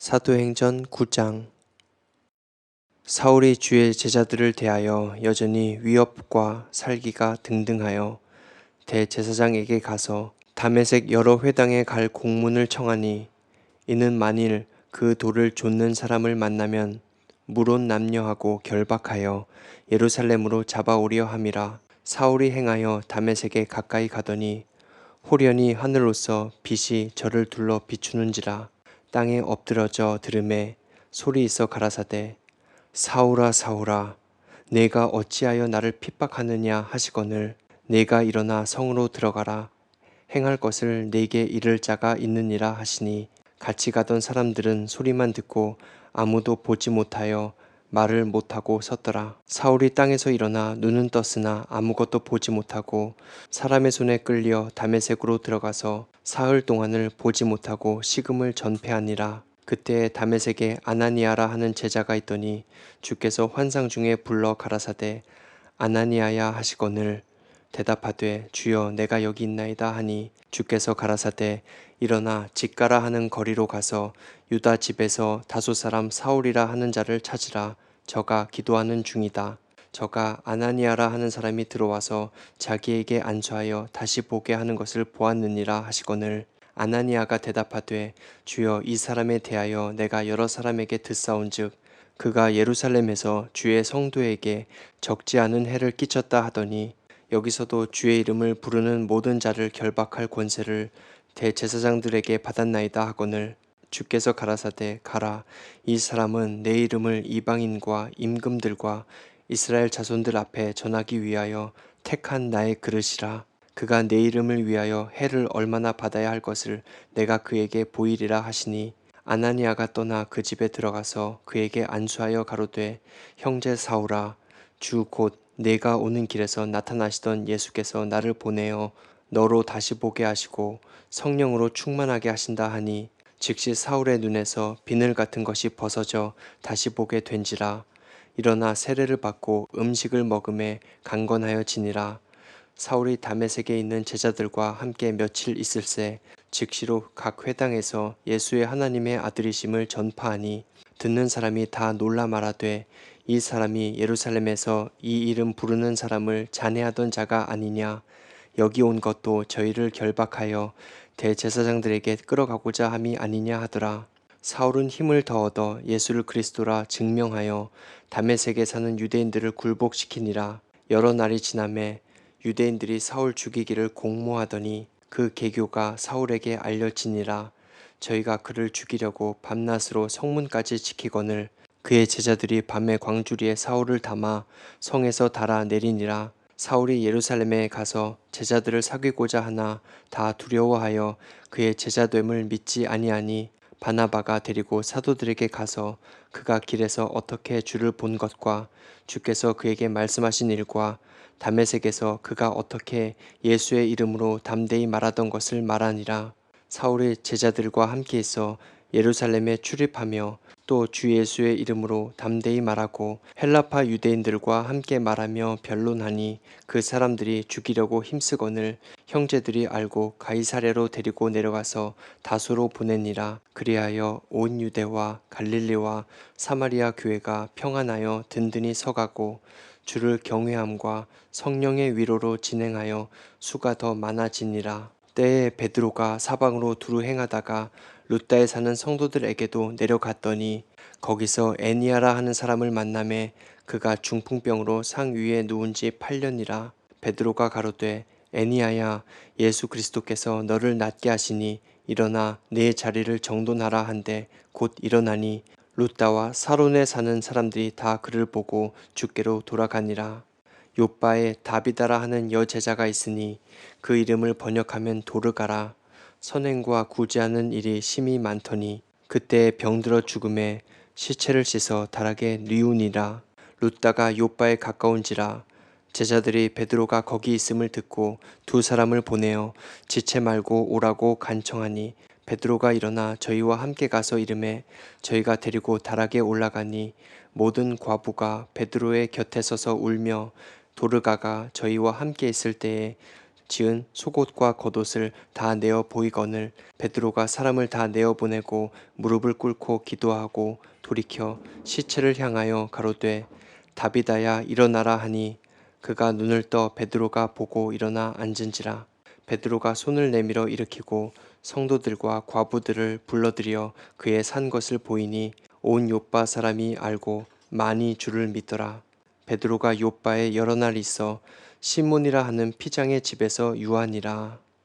사도행전 9장. 사울이 주의 제자들을 대하여 여전히 위협과 살기가 등등하여 대제사장에게 가서 담에색 여러 회당에 갈 공문을 청하니 이는 만일 그 돌을 좇는 사람을 만나면 물론 남녀하고 결박하여 예루살렘으로 잡아오려 함이라. 사울이 행하여 담에색에 가까이 가더니 호련히 하늘로서 빛이 저를 둘러 비추는지라 땅에 엎드러져 들음에 소리 있어 가라사대 사울아 사울아 내가 어찌하여 나를 핍박하느냐 하시거늘 내가 일어나 성으로 들어가라. 행할 것을 내게 이를 자가 있느니라 하시니. 같이 가던 사람들은 소리만 듣고 아무도 보지 못하여 말을 못하고 섰더라. 사울이 땅에서 일어나 눈은 떴으나 아무것도 보지 못하고 사람의 손에 끌려 담에색으로 들어가서 사흘 동안을 보지 못하고 식음을 전폐하니라. 그때 담에색에 아나니아라 하는 제자가 있더니 주께서 환상 중에 불러 가라사대 아나니아야 하시거늘 대답하되 주여 내가 여기 있나이다 하니 주께서 가라사대 일어나 집 가라 하는 거리로 가서 유다 집에서 다소 사람 사울이라 하는 자를 찾으라 저가 기도하는 중이다. 저가 아나니아라 하는 사람이 들어와서 자기에게 안수하여 다시 보게 하는 것을 보았느니라 하시거늘 아나니아가 대답하되 주여 이 사람에 대하여 내가 여러 사람에게 듣사온즉 그가 예루살렘에서 주의 성도에게 적지 않은 해를 끼쳤다 하더니 여기서도 주의 이름을 부르는 모든 자를 결박할 권세를 대제사장들에게 받았나이다 하거늘 주께서 가라사대 가라. 이 사람은 내 이름을 이방인과 임금들과 이스라엘 자손들 앞에 전하기 위하여 택한 나의 그릇이라. 그가 내 이름을 위하여 해를 얼마나 받아야 할 것을 내가 그에게 보이리라 하시니 아나니아가 떠나 그 집에 들어가서 그에게 안수하여 가로되 형제 사울아 주곧 내가 오는 길에서 나타나시던 예수께서 나를 보내어 너로 다시 보게 하시고 성령으로 충만하게 하신다 하니 즉시 사울의 눈에서 비늘 같은 것이 벗어져 다시 보게 된지라. 일어나 세례를 받고 음식을 먹음에 강건하여 지니라. 사울이 다메섹에 있는 제자들과 함께 며칠 있을새 즉시로 각 회당에서 예수의 하나님의 아들이심을 전파하니 듣는 사람이 다 놀라 말하되 이 사람이 예루살렘에서 이 이름 부르는 사람을 잔해하던 자가 아니냐 여기 온 것도 저희를 결박하여 대제사장들에게 끌어가고자 함이 아니냐 하더라. 사울은 힘을 더 얻어 예수를 그리스도라 증명하여 담에색에 사는 유대인들을 굴복시키니라. 여러 날이 지남에 유대인들이 사울 죽이기를 공모하더니 그 계교가 사울에게 알려지니라. 저희가 그를 죽이려고 밤낮으로 성문까지 지키거늘 그의 제자들이 밤에 광주리에 사울을 담아 성에서 달아 내리니라. 사울이 예루살렘에 가서 제자들을 사귀고자 하나 다 두려워하여 그의 제자됨을 믿지 아니하니 바나바가 데리고 사도들에게 가서 그가 길에서 어떻게 주를 본 것과 주께서 그에게 말씀하신 일과 담에색에서 그가 어떻게 예수의 이름으로 담대히 말하던 것을 말하니라 사울의 제자들과 함께 있어 예루살렘에 출입하며 또 주 예수의 이름으로 담대히 말하고 헬라파 유대인들과 함께 말하며 변론하니 그 사람들이 죽이려고 힘쓰거늘 형제들이 알고 가이사랴로 데리고 내려가서 다소로 보내니라. 그리하여 온 유대와 갈릴리와 사마리아 교회가 평안하여 든든히 서가고 주를 경외함과 성령의 위로로 진행하여 수가 더 많아지니라 때에 베드로가 사방으로 두루 행하다가 루따에 사는 성도들에게도 내려갔더니 거기서 애니아라 하는 사람을 만남에 그가 중풍병으로 상 위에 누운 지 8년이라 베드로가 가로되 애니아야 예수 그리스도께서 너를 낫게 하시니 일어나 내 자리를 정돈하라 한데 곧 일어나니 루따와 사론에 사는 사람들이 다 그를 보고 주께로 돌아가니라 요빠에 다비다라 하는 여제자가 있으니 그 이름을 번역하면 도르가라. 선행과 구제하는 일이 심히 많더니 그때 병들어 죽음에 시체를 씻어 다락에 뉘우니라. 룻다가 요빠에 가까운지라. 제자들이 베드로가 거기 있음을 듣고 두 사람을 보내어 지체 말고 오라고 간청하니 베드로가 일어나 저희와 함께 가서 이름에 저희가 데리고 다락에 올라가니 모든 과부가 베드로의 곁에 서서 울며 도르가가 저희와 함께 있을 때에 지은 속옷과 겉옷을 다 내어 보이거늘 베드로가 사람을 다 내어 보내고 무릎을 꿇고 기도하고 돌이켜 시체를 향하여 가로되 다비다야 일어나라 하니 그가 눈을 떠 베드로가 보고 일어나 앉은지라. 베드로가 손을 내밀어 일으키고 성도들과 과부들을 불러들여 그의 산 것을 보이니 온 요빠 사람이 알고 많이 주를 믿더라 베드로가 요빠에 여러 날 있어 시몬이라 하는 피장의 집에서 유하니라